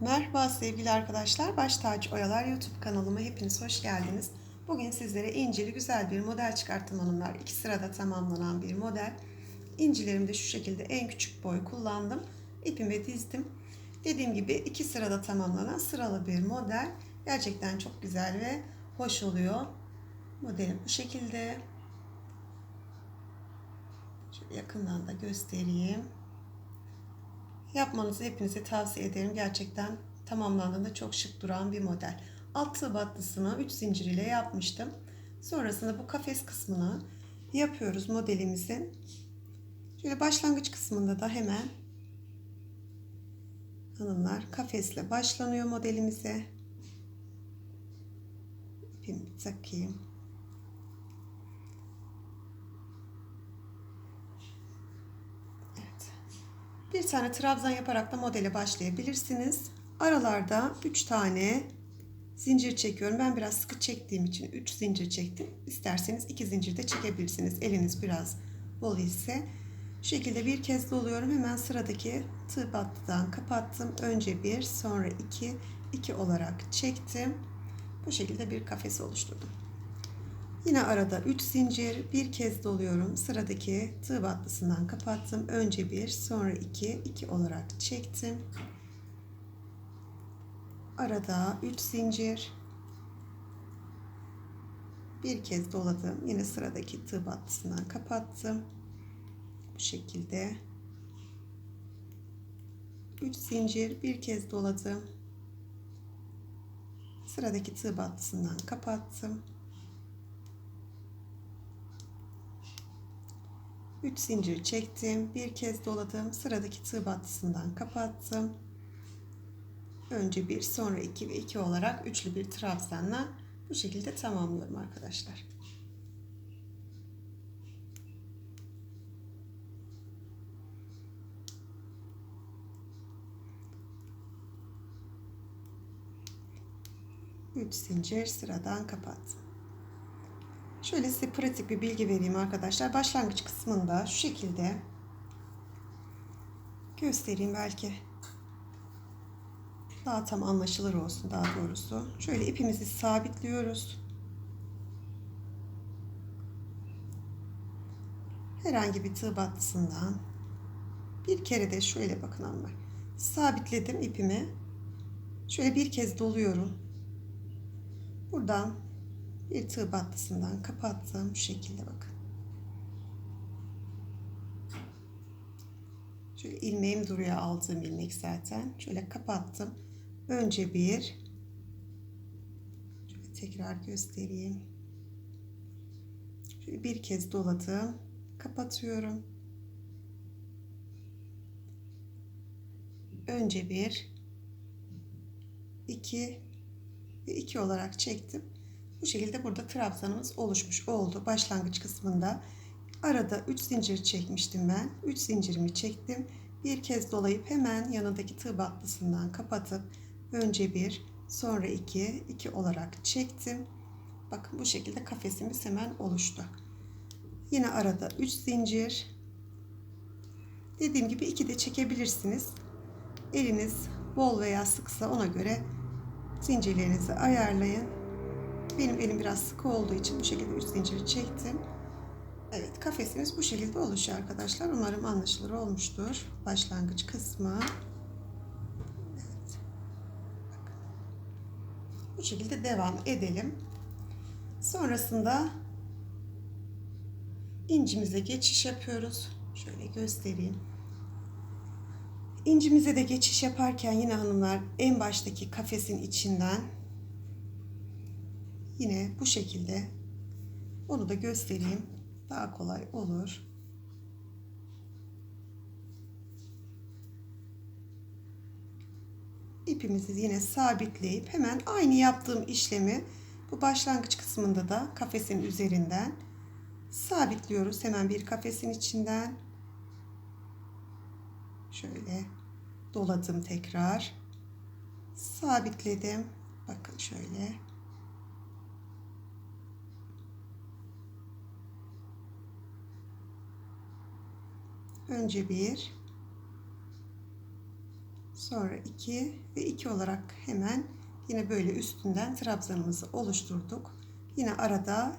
Merhaba sevgili arkadaşlar. Baş Tacı Oyalar YouTube kanalıma hepiniz hoş geldiniz. Bugün sizlere incili güzel bir model çıkarttım hanımlar. İki sırada tamamlanan bir model. İncilerimde şu şekilde en küçük boy kullandım. İpimi dizdim. Dediğim gibi iki sırada tamamlanan sıralı bir model. Gerçekten çok güzel ve hoş oluyor. Modelim bu şekilde. Şöyle yakından da göstereyim. Yapmanızı hepinize tavsiye ederim. Gerçekten tamamlandığında çok şık duran bir model. Alt battısını 3 zincir ile yapmıştım. Sonrasında bu kafes kısmını yapıyoruz modelimizin. Şöyle başlangıç kısmında da hemen hanımlar kafesle başlanıyor modelimize. İpimi takayım. Evet. Bir tane trabzan yaparak da modele başlayabilirsiniz. Aralarda 3 tane zincir çekiyorum. Ben biraz sıkı çektiğim için 3 zincir çektim. İsterseniz 2 zincir de çekebilirsiniz. Eliniz biraz bol ise. Şu şekilde bir kez doluyorum. Hemen sıradaki tığ battıdan kapattım. Önce bir, sonra iki, iki olarak çektim. Bu şekilde bir kafes oluşturdum. Yine arada 3 zincir bir kez doluyorum. Sıradaki tığ battısından kapattım. Önce bir, sonra iki, iki olarak çektim. Arada 3 zincir bir kez doladım. Yine sıradaki tığ battısından kapattım. Bu şekilde 3 zincir bir kez doladım. Sıradaki tığ battısından kapattım. 3 zincir çektim. Bir kez doladım. Sıradaki tığ battısından kapattım. Önce bir, sonra iki ve iki olarak üçlü bir trabzanla bu şekilde tamamlıyorum arkadaşlar. Üç zincir sıradan kapattım. Şöyle size pratik bir bilgi vereyim arkadaşlar. Başlangıç kısmında şu şekilde göstereyim belki daha tam anlaşılır olsun daha doğrusu. Şöyle ipimizi sabitliyoruz. Herhangi bir tığ battısından bir kere de şöyle bakın hanımlar. Sabitledim ipimi. Şöyle bir kez doluyorum. Buradan battısından kapattım. Şu şekilde bakın. Şöyle ilmeğim duruyor aldığım ilmek zaten. Şöyle kapattım. Önce bir. Şöyle tekrar göstereyim. Şöyle bir kez doladım. Kapatıyorum. Önce bir. iki ve iki olarak çektim. Bu şekilde burada trabzanımız oluşmuş oldu. Başlangıç kısmında arada 3 zincir çekmiştim ben. 3 zincirimi çektim. Bir kez dolayıp hemen yanındaki tığ battısından kapatıp önce bir, sonra iki, iki olarak çektim. Bakın bu şekilde kafesimiz hemen oluştu. Yine arada 3 zincir. Dediğim gibi iki de çekebilirsiniz. Eliniz bol veya sıksa ona göre zincirlerinizi ayarlayın. Benim elim biraz sıkı olduğu için bu şekilde 3 zinciri çektim. Evet kafesimiz bu şekilde oluşuyor arkadaşlar. Umarım anlaşılır olmuştur. Başlangıç kısmı. Evet. Bu şekilde devam edelim. Sonrasında incimize geçiş yapıyoruz. Şöyle göstereyim. İncimize de geçiş yaparken yine hanımlar en baştaki kafesin içinden yine bu şekilde onu da göstereyim daha kolay olur. İpimizi yine sabitleyip hemen aynı yaptığım işlemi bu başlangıç kısmında da kafesin üzerinden sabitliyoruz. Hemen bir kafesin içinden şöyle doladım tekrar. Sabitledim. Bakın şöyle. Önce bir, Sonra 2 ve 2 olarak hemen yine böyle üstünden trabzanımızı oluşturduk. Yine arada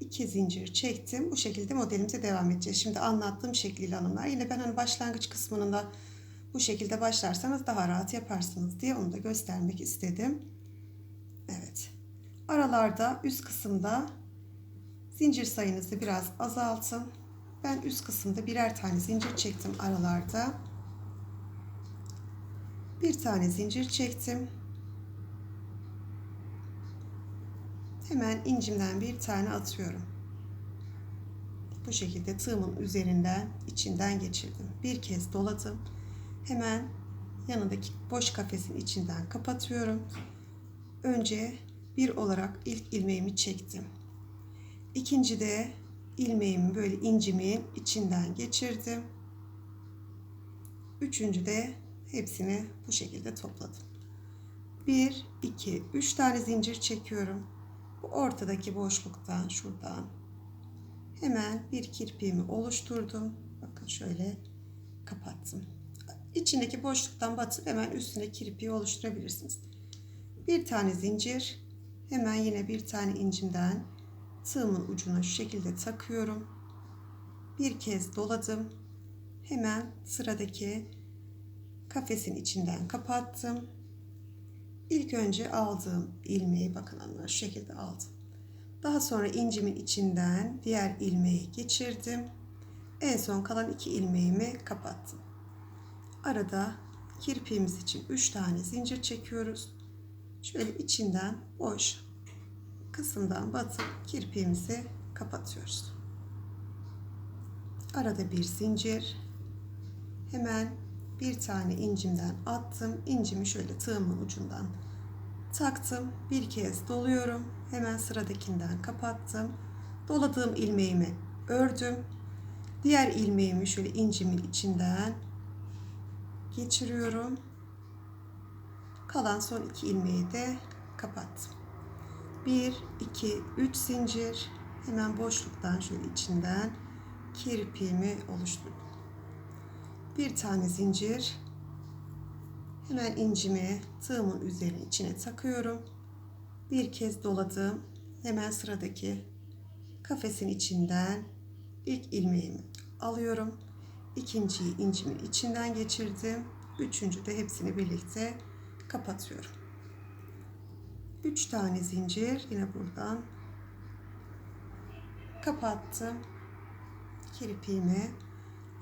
2 zincir çektim. Bu şekilde modelimize devam edeceğiz. Şimdi anlattığım şekliyle hanımlar. Yine ben hani başlangıç kısmının da bu şekilde başlarsanız daha rahat yaparsınız diye onu da göstermek istedim. Evet. Aralarda üst kısımda zincir sayınızı biraz azaltın. Ben üst kısımda birer tane zincir çektim aralarda. Bir tane zincir çektim. Hemen incimden bir tane atıyorum. Bu şekilde tığımın üzerinden içinden geçirdim. Bir kez doladım. Hemen yanındaki boş kafesin içinden kapatıyorum. Önce bir olarak ilk ilmeğimi çektim. İkinci de ilmeğimi böyle incimin içinden geçirdim. Üçüncü de hepsini bu şekilde topladım. Bir, iki, üç tane zincir çekiyorum. Bu ortadaki boşluktan şuradan hemen bir kirpiğimi oluşturdum. Bakın şöyle kapattım. İçindeki boşluktan batıp hemen üstüne kirpiği oluşturabilirsiniz. Bir tane zincir hemen yine bir tane incimden tığımın ucuna şu şekilde takıyorum. Bir kez doladım. Hemen sıradaki kafesin içinden kapattım. İlk önce aldığım ilmeği bakın hanımlar şu şekilde aldım. Daha sonra incimin içinden diğer ilmeği geçirdim. En son kalan iki ilmeğimi kapattım. Arada kirpiğimiz için 3 tane zincir çekiyoruz. Şöyle içinden boş kısımdan batıp kirpiğimizi kapatıyoruz. Arada bir zincir. Hemen bir tane incimden attım. İncimi şöyle tığımın ucundan taktım. Bir kez doluyorum. Hemen sıradakinden kapattım. Doladığım ilmeğimi ördüm. Diğer ilmeğimi şöyle incimin içinden geçiriyorum. Kalan son iki ilmeği de kapattım. 1, 2, 3 zincir. Hemen boşluktan şöyle içinden kirpiğimi oluşturdum. Bir tane zincir. Hemen incimi tığımın üzerine içine takıyorum. Bir kez doladım. Hemen sıradaki kafesin içinden ilk ilmeğimi alıyorum. İkinciyi incimin içinden geçirdim. Üçüncü de hepsini birlikte kapatıyorum. 3 tane zincir yine buradan kapattım. Kirpiğimi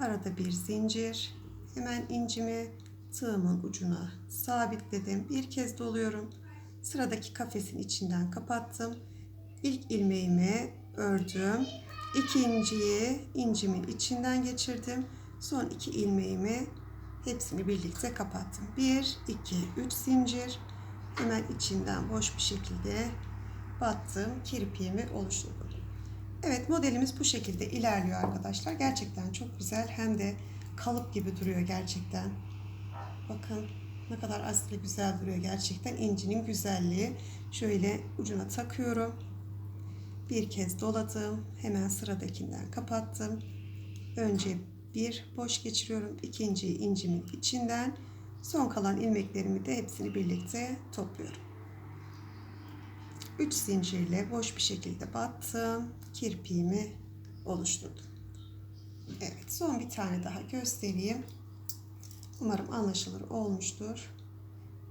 arada bir zincir hemen incimi tığımın ucuna sabitledim. Bir kez doluyorum. Sıradaki kafesin içinden kapattım. İlk ilmeğimi ördüm. İkinciyi incimin içinden geçirdim. Son iki ilmeğimi hepsini birlikte kapattım. 1 2 3 zincir hemen içinden boş bir şekilde battım kirpiğimi oluşturdum. Evet modelimiz bu şekilde ilerliyor arkadaşlar. Gerçekten çok güzel hem de kalıp gibi duruyor gerçekten. Bakın ne kadar asli güzel duruyor gerçekten. incinin güzelliği. Şöyle ucuna takıyorum. Bir kez doladım. Hemen sıradakinden kapattım. Önce bir boş geçiriyorum. ikinciyi incimin içinden Son kalan ilmeklerimi de hepsini birlikte topluyorum. 3 zincirle boş bir şekilde battım. Kirpiğimi oluşturdum. Evet son bir tane daha göstereyim. Umarım anlaşılır olmuştur.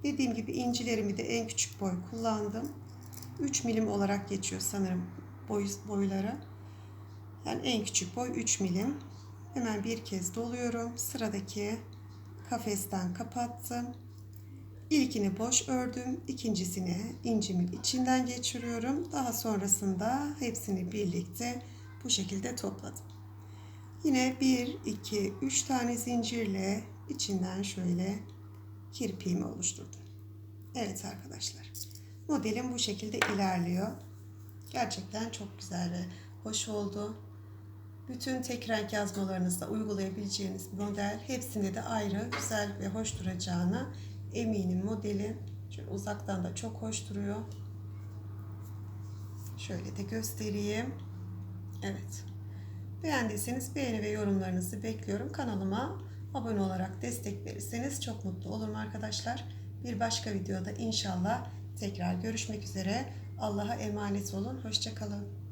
Dediğim gibi incilerimi de en küçük boy kullandım. 3 milim olarak geçiyor sanırım boy, boyları. Yani en küçük boy 3 milim. Hemen bir kez doluyorum. Sıradaki kafesten kapattım. İlkini boş ördüm. ikincisini incimin içinden geçiriyorum. Daha sonrasında hepsini birlikte bu şekilde topladım. Yine 1, 2, 3 tane zincirle içinden şöyle kirpiğimi oluşturdum. Evet arkadaşlar. Modelim bu şekilde ilerliyor. Gerçekten çok güzel ve hoş oldu. Bütün tek renk yazmalarınızda uygulayabileceğiniz model. Hepsinde de ayrı, güzel ve hoş duracağına eminim modelin. Şöyle uzaktan da çok hoş duruyor. Şöyle de göstereyim. Evet. Beğendiyseniz beğeni ve yorumlarınızı bekliyorum. Kanalıma abone olarak destek verirseniz çok mutlu olurum arkadaşlar. Bir başka videoda inşallah tekrar görüşmek üzere. Allah'a emanet olun. Hoşçakalın.